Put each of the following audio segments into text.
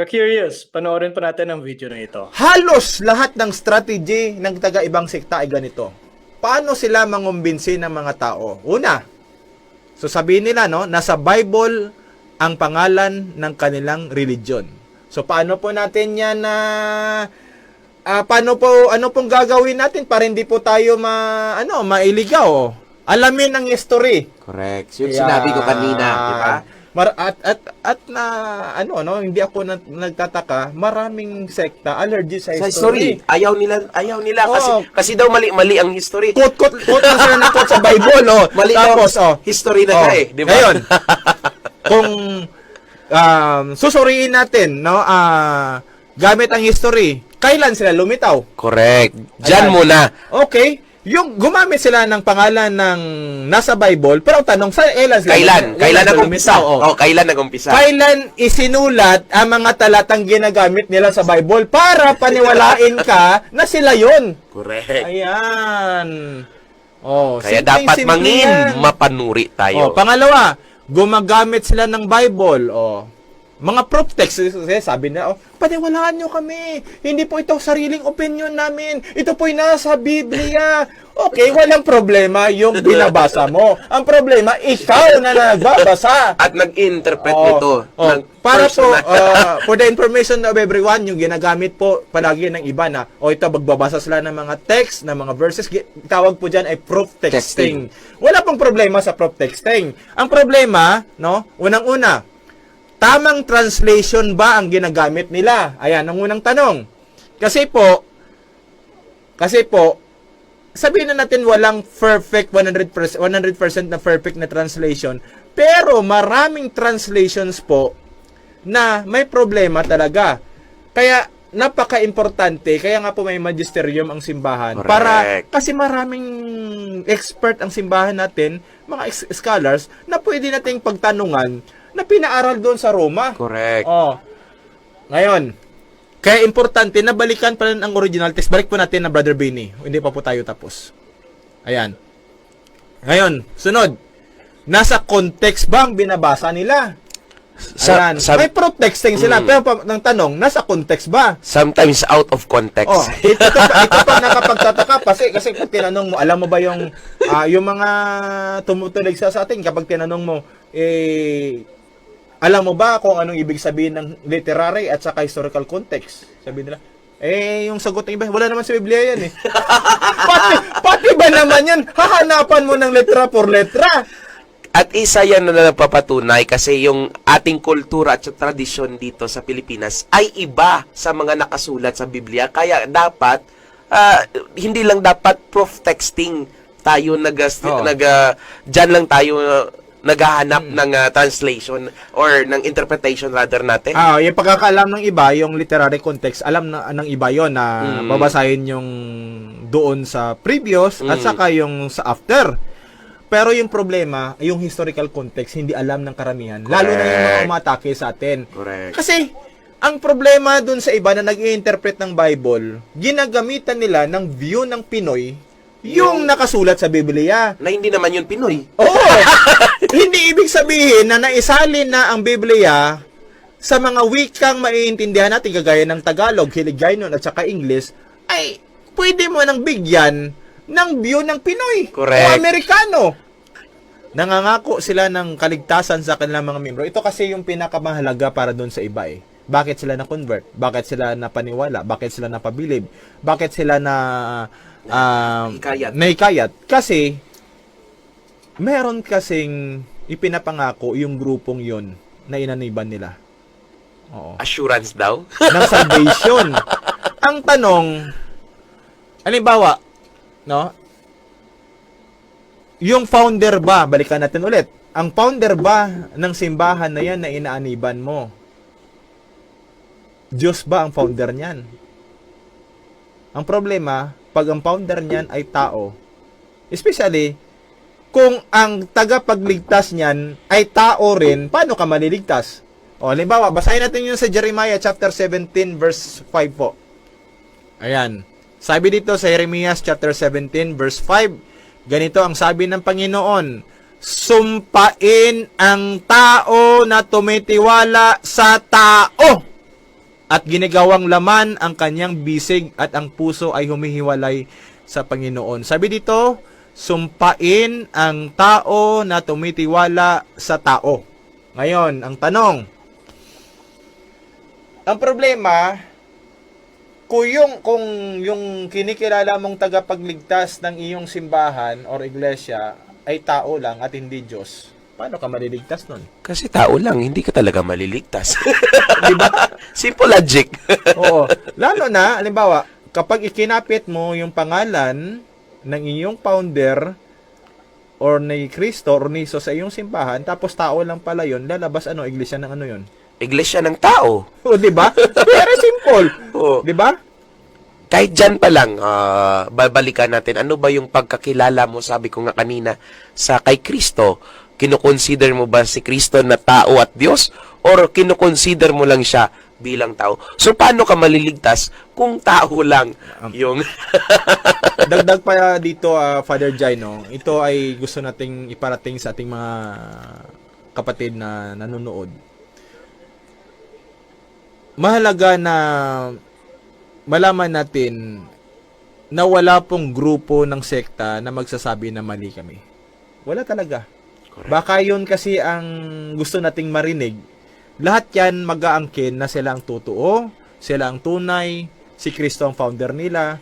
Ka-curious, panoorin pa natin ang video na ito. Halos lahat ng strategy ng taga-ibang sekta ay ganito. Paano sila mangumbinsi ng mga tao? Una, so sabihin nila, no, nasa Bible ang pangalan ng kanilang religion. So paano po natin yan na ah, paano po ano pong gagawin natin para hindi po tayo ma ano mailigaw? Alamin ang history. Correct. Yung sinabi ko kanina, di ba? Mar- at at at na ano no hindi ako na, nagtataka maraming sekta allergy sa Sa history. history, ayaw nila, ayaw nila kasi Oo. kasi daw mali mali ang history. Quote quote quote na sila ng quote sa Bible oh. Mali Tapos daw oh. history na oh, eh, di ba? Ngayon, kung um, susuriin natin no ah gamit ang history, kailan sila lumitaw? Correct. Ayan. Diyan muna. Okay, yung gumamit sila ng pangalan ng nasa Bible, pero ang tanong sa kailan sila Kailan? Kailan sila nag-umpisa? Oh. Oh, kailan nag-umpisa? Kailan isinulat ang mga talatang ginagamit nila sa Bible para paniwalain ka na sila yon? Correct. Ayan. Oh, Kaya dapat mangin, yan. mapanuri Oh, tayo. pangalawa, gumagamit sila ng Bible. Oh. Mga proof text, kasi sabi na, oh, paniwalaan nyo kami. Hindi po ito sariling opinion namin. Ito po'y nasa Biblia. Okay, walang problema yung binabasa mo. Ang problema, ikaw na nagbabasa. At nag-interpret Oo. nito. Oh, ng para po, personal. uh, for the information of everyone, yung ginagamit po palagi ng iba na, o ito, magbabasa sila ng mga text, ng mga verses, tawag po dyan ay proof texting. Wala pong problema sa proof texting. Ang problema, no, unang-una, tamang translation ba ang ginagamit nila? Ayan, ang unang tanong. Kasi po, kasi po, sabihin na natin walang perfect 100% 100% na perfect na translation pero maraming translations po na may problema talaga kaya napaka-importante kaya nga po may magisterium ang simbahan Correct. para kasi maraming expert ang simbahan natin mga ex- scholars na pwede nating pagtanungan na pinaaral doon sa Roma Correct. Oh. Ngayon, kaya importante na balikan pa rin ang original text. Balik po natin na Brother Benny. Hindi pa po tayo tapos. Ayan. Ngayon, sunod. Nasa context ba ang binabasa nila? Sa- Ayan. sa- May proof texting sila. Mm. Pero pa, ng tanong, nasa context ba? Sometimes out of context. Oh, ito, ito, pa, ito pa nakapagtataka kasi kasi pag tinanong mo, alam mo ba yung ah, yung mga tumutulig sa, sa atin kapag tinanong mo eh alam mo ba kung anong ibig sabihin ng literary at saka historical context? Sabi nila, eh, yung sagot ng iba, wala naman sa Biblia yan eh. pati, pati ba naman yan? Hahanapan mo ng letra por letra. At isa yan na nagpapatunay kasi yung ating kultura at tradisyon dito sa Pilipinas ay iba sa mga nakasulat sa Biblia. Kaya dapat, ah, hindi lang dapat proof texting tayo nag, Oo. nag ah, dyan lang tayo ah, naghahanap ng ah, translation or ng interpretation rather natin. Ah, yung pagkakaalam ng iba, yung literary context, alam na ng iba yon na Mm. babasahin yung doon sa previous at Mm. saka yung sa after. Pero yung problema, yung historical context, hindi alam ng karamihan. Lalo na yung mga Correct. umatake sa atin. Correct. Kasi, ang problema dun sa iba na nag interpret ng Bible, ginagamitan nila ng view ng Pinoy yung nakasulat sa Biblia. Na hindi naman yun Pinoy. Oo. Hindi ibig sabihin na naisalin na ang Biblia sa mga wikang maiintindihan natin kagaya ng Tagalog, Hiligaynon at saka English ay pwede mo nang bigyan ng view ng Pinoy Correct. o Amerikano. Nangangako sila ng kaligtasan sa kanilang mga membro. Ito kasi yung pinakamahalaga para doon sa iba eh. Bakit sila na-convert? Bakit sila napaniwala? Bakit sila napabilib? Bakit sila na um, Hikayat. naikayat? Kasi meron kasing ipinapangako yung grupong yon na inaniban nila. Oo. Assurance daw. ng salvation. Ang tanong, halimbawa, no? Yung founder ba, balikan natin ulit, ang founder ba ng simbahan na yan na inaaniban mo? Diyos ba ang founder niyan? Ang problema, pag ang founder niyan ay tao, especially, kung ang tagapagligtas niyan ay tao rin, paano ka maliligtas? O, halimbawa, basahin natin yun sa Jeremiah chapter 17 verse 5 po. Ayan. Sabi dito sa Jeremiah chapter 17 verse 5, ganito ang sabi ng Panginoon, Sumpain ang tao na tumitiwala sa tao. At ginigawang laman ang kanyang bisig at ang puso ay humihiwalay sa Panginoon. Sabi dito, sumpain ang tao na tumitiwala sa tao. Ngayon, ang tanong, ang problema, kung kung yung kinikilala mong tagapagligtas ng iyong simbahan or iglesia ay tao lang at hindi Diyos, paano ka maliligtas nun? Kasi tao lang, hindi ka talaga maliligtas. Di ba? Simple logic. Oo. Lalo na, halimbawa, kapag ikinapit mo yung pangalan ng iyong founder or ni Kristo or ni Jesus sa iyong simbahan, tapos tao lang pala yun, lalabas ano, iglesia ng ano yun? Iglesia ng tao. O, di ba? Very simple. Oo. Di ba? Kahit dyan pa lang, ah, babalikan natin, ano ba yung pagkakilala mo, sabi ko nga kanina, sa kay Kristo, kinukonsider mo ba si Kristo na tao at Diyos? Or kinukonsider mo lang siya bilang tao? So, paano ka maliligtas kung tao lang yung... Dagdag pa dito, ah, Father Jai, no? Ito ay gusto nating iparating sa ating mga kapatid na nanonood. Mahalaga na malaman natin na wala pong grupo ng sekta na magsasabi na mali kami. Wala talaga. Baka yun kasi ang gusto nating marinig. Lahat yan mag-aangkin na sila ang totoo, sila ang tunay, si Kristo ang founder nila,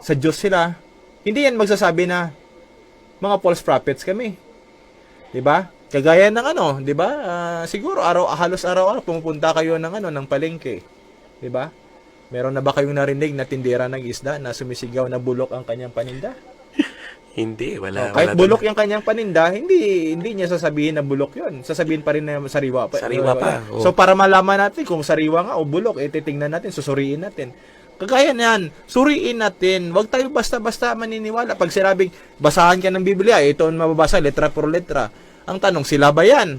sa Diyos sila. Hindi yan magsasabi na mga false prophets kami. 'Di ba? Kagaya ng ano, 'di ba? Ah, siguro araw halos araw-araw pumupunta kayo ng ano ng palengke. 'Di ba? Meron na ba kayong narinig na tindera ng isda na sumisigaw na bulok ang kanyang paninda? Hindi, wala. Oh, kahit wala bulok yung kanyang paninda, hindi hindi niya sasabihin na bulok 'yon. Sasabihin pa rin na sariwa pa. Sariwa pa, oh. So para malaman natin kung sariwa nga o bulok, eh titingnan natin, susuriin natin. Kagaya niyan, suriin natin. Huwag tayo basta-basta maniniwala. Pag sinabing basahan ka ng Biblia, eh, ito ang mababasa letra por letra. Ang tanong, sila ba yan?